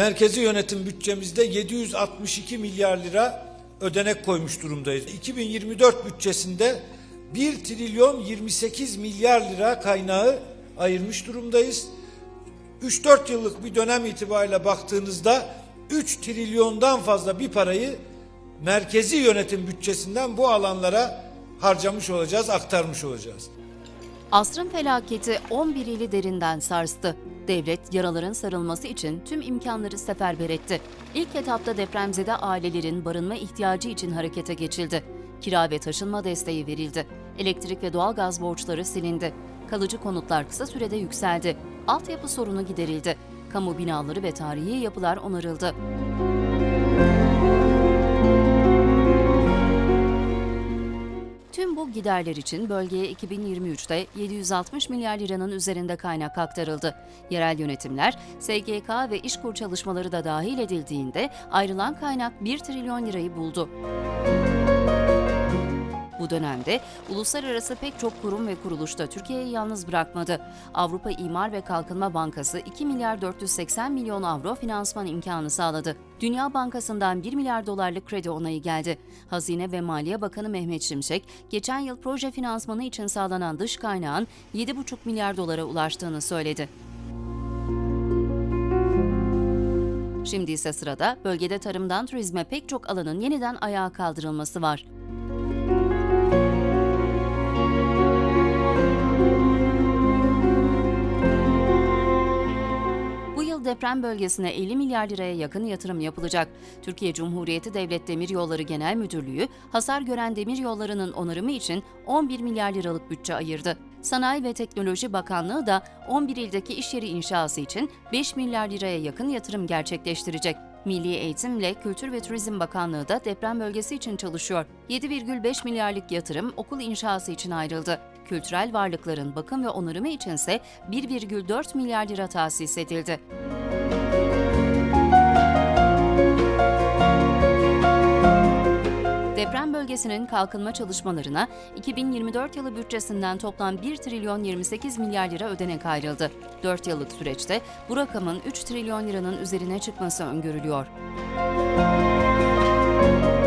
merkezi yönetim bütçemizde 762 milyar lira ödenek koymuş durumdayız. 2024 bütçesinde 1 trilyon 28 milyar lira kaynağı ayırmış durumdayız. 3-4 yıllık bir dönem itibariyle baktığınızda 3 trilyondan fazla bir parayı merkezi yönetim bütçesinden bu alanlara harcamış olacağız, aktarmış olacağız. Asrın felaketi 11 ili derinden sarstı. Devlet yaraların sarılması için tüm imkanları seferber etti. İlk etapta depremzede ailelerin barınma ihtiyacı için harekete geçildi. Kira ve taşınma desteği verildi. Elektrik ve doğalgaz borçları silindi. Kalıcı konutlar kısa sürede yükseldi. Altyapı sorunu giderildi. Kamu binaları ve tarihi yapılar onarıldı. Tüm bu giderler için bölgeye 2023'te 760 milyar liranın üzerinde kaynak aktarıldı. Yerel yönetimler, SGK ve İşkur çalışmaları da dahil edildiğinde ayrılan kaynak 1 trilyon lirayı buldu. Dönemde uluslararası pek çok kurum ve kuruluş da Türkiye'yi yalnız bırakmadı. Avrupa İmar ve Kalkınma Bankası 2 milyar 480 milyon avro finansman imkanı sağladı. Dünya Bankası'ndan 1 milyar dolarlık kredi onayı geldi. Hazine ve Maliye Bakanı Mehmet Şimşek, geçen yıl proje finansmanı için sağlanan dış kaynağın 7,5 milyar dolara ulaştığını söyledi. Şimdi ise sırada bölgede tarımdan turizme pek çok alanın yeniden ayağa kaldırılması var. Deprem bölgesine 50 milyar liraya yakın yatırım yapılacak. Türkiye Cumhuriyeti Devlet Demiryolları Genel Müdürlüğü, hasar gören demiryollarının onarımı için 11 milyar liralık bütçe ayırdı. Sanayi ve Teknoloji Bakanlığı da 11 ildeki iş yeri inşası için 5 milyar liraya yakın yatırım gerçekleştirecek. Milli Eğitim ile Kültür ve Turizm Bakanlığı da deprem bölgesi için çalışıyor. 7,5 milyarlık yatırım okul inşası için ayrıldı. Kültürel varlıkların bakım ve onarımı içinse 1,4 milyar lira tahsis edildi. Deprem bölgesinin kalkınma çalışmalarına 2024 yılı bütçesinden toplam 1 trilyon 28 milyar lira ödenek ayrıldı. 4 yıllık süreçte bu rakamın 3 trilyon liranın üzerine çıkması öngörülüyor. Müzik